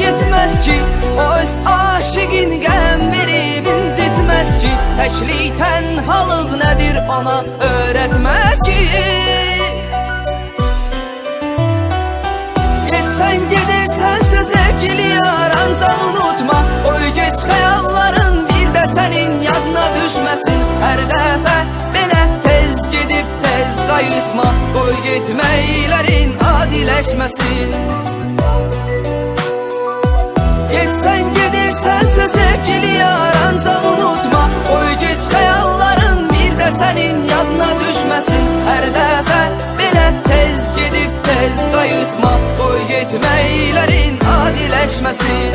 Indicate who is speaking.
Speaker 1: gitmez ki. Öz aşığın qəmbiri incitməz ki. Təklik tənhalıq nədir ona öyrətməz ki. Getsən gedirsən söz sevgili yaranca unutma. Oy geç xəyalların bir də sənin yadına düşməsin Hər dəfə belə tez gedib tez qayıtma Qoy getməklərin adiləşməsin yoluna düşmesin Her dəfə belə tez gedib tez qayıtma Qoy getməklərin adiləşməsin